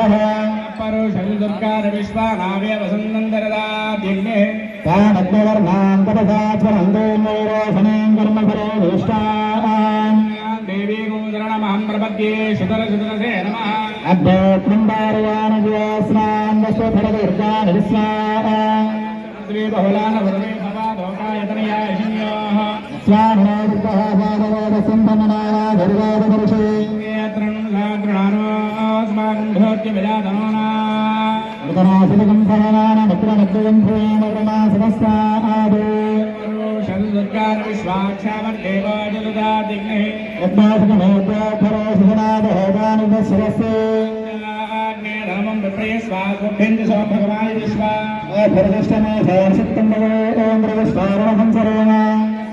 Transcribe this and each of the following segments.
Bye-bye. పుదేవః పరుషం దుర్గార విశ్వానావే వసంతందరదాద్యగ్నే తానగ్నవర్ణాం తపసాత్వనందోమోరోషణీం కర్మఫలో నిష్టాం దేవీ గోచరణమహం ప్రపద్యే సుతర సుతరసే ప్రవిష్టారణం సర్వణ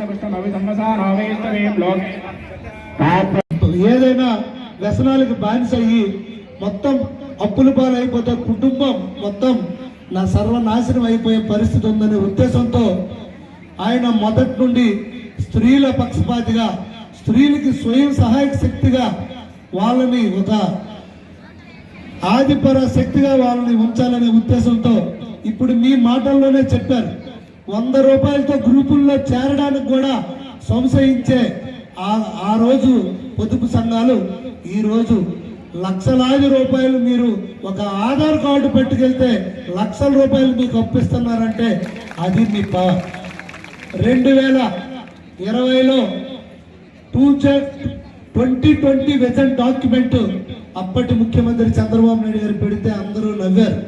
పుష్టమవి సంవసానో వేస్తవేం లోకే ఏదైనా వ్యసనాలకు బానిస అయ్యి మొత్తం అప్పుల పాలైపోతే కుటుంబం మొత్తం నా సర్వనాశనం అయిపోయే పరిస్థితి ఉందనే ఉద్దేశంతో ఆయన మొదటి నుండి స్త్రీల పక్షపాతిగా స్త్రీలకి స్వయం సహాయక శక్తిగా వాళ్ళని ఒక ఆదిపర శక్తిగా వాళ్ళని ఉంచాలనే ఉద్దేశంతో ఇప్పుడు మీ మాటల్లోనే చెప్పారు. వంద రూపాయలతో గ్రూపుల్లో చేరడానికి కూడా సంశయించే ఆ రోజు పొదుపు సంఘాలు ఈరోజు లక్షలాది రూపాయలు మీరు ఒక ఆధార్ కార్డు పెట్టుకెళ్తే లక్షల రూపాయలు మీకు అప్పిస్తున్నారంటే అది మీ పవర్ రెండు వేల ఇరవైలో two twenty twenty vision document అప్పటి ముఖ్యమంత్రి చంద్రబాబు నాయుడు గారు పెడితే అందరూ నవ్వారు.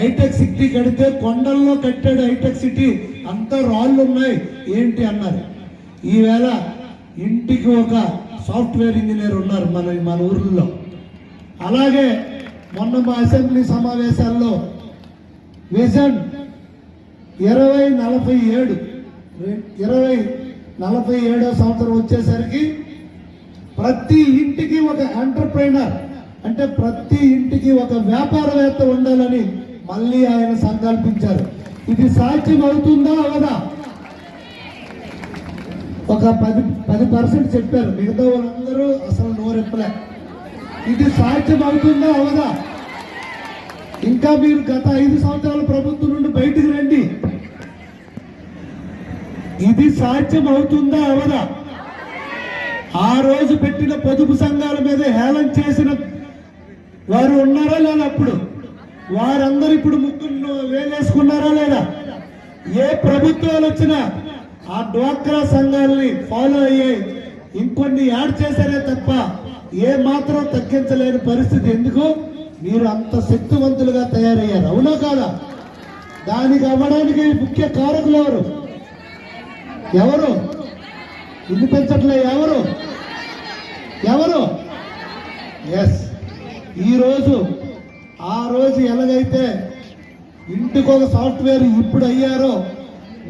హైటెక్ సిటీ కడితే కొండల్లో కట్టాడు హైటెక్ సిటీ. అంతా రాళ్ళు ఉన్నాయి. ఏంటి అన్నారు. ఈవేళ ఇంటికి ఒక సాఫ్ట్వేర్ ఇంజనీర్ ఉన్నారు మన మన ఊర్లో. అలాగే మొన్న మా అసెంబ్లీ సమావేశాల్లో విజన్ ఇరవై నలభై ఏడు ఇరవై నలభై ఏడో సంవత్సరం వచ్చేసరికి ప్రతి ఇంటికి ఒక ఎంటర్ప్రైనర్ అంటే ప్రతి ఇంటికి ఒక వ్యాపారవేత్త ఉండాలని మళ్ళీ ఆయన సంకల్పించారు. ఇది సాధ్యం అవుతుందా అవదా? ఒక పది పది పర్సెంట్ చెప్పారు. మిగతా వాళ్ళందరూ అసలు నోరెప్పలే ఇది సాధ్యం అవుతుందా? అవదా ఇంకా మీరు గత ఐదు సంవత్సరాల ప్రభుత్వం నుండి బయటకు రండి. ఇది సాధ్యం అవుతుందా? అవదా? ఆ రోజు పెట్టిన పొదుపు సంఘాల మీద హేళన చేసిన వారు ఉన్నారా లేదా అప్పుడు? వారందరూ ఇప్పుడు ముగ్గురు వేలేసుకున్నారా లేదా? ఏ ప్రభుత్వాలు వచ్చినా ఆ డ్వాక్రా సంఘాలని ఫాలో అయ్యాయి ఇంకొన్ని యాడ్ చేశారే తప్ప ఏ మాత్రం తగ్గించలేని పరిస్థితి ఎందుకు? మీరు అంత శక్తివంతులుగా తయారయ్యారు. అవునా కాదా? దానికి అవ్వడానికి ముఖ్య కారకులు ఎవరు? ఎవరు? ఇల్లు పెంచట్లే ఎవరు? ఎవరు? ఎస్ ఈరోజు ఆ రోజు ఎలాగైతే ఇంటికి ఒక సాఫ్ట్వేర్ ఇప్పుడు అయ్యారో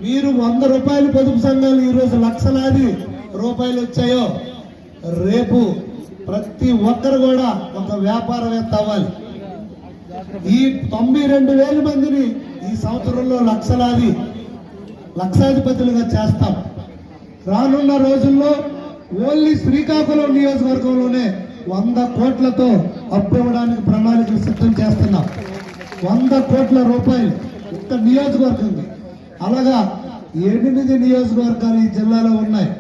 మీరు వంద రూపాయలు పొదుపు సంఘాలు ఈరోజు లక్షలాది రూపాయలు వచ్చాయో రేపు ప్రతి ఒక్కరు కూడా ఒక వ్యాపారవేత్త అవ్వాలి ఈ తొంభై రెండు వేల మందిని ఈ సంవత్సరంలో లక్షలాది లక్షాధిపతులుగా చేస్తాం. రానున్న రోజుల్లో ఓన్లీ శ్రీకాకుళం నియోజకవర్గంలోనే వంద కోట్లతో అప్పు ఇవ్వడానికి ప్రణాళికలు సిద్ధం చేస్తున్నాం. వంద కోట్ల రూపాయలు ఒక్క నియోజకవర్గంకి అలాగా ఎనిమిది నియోజకవర్గాలు ఈ జిల్లాలో ఉన్నాయి.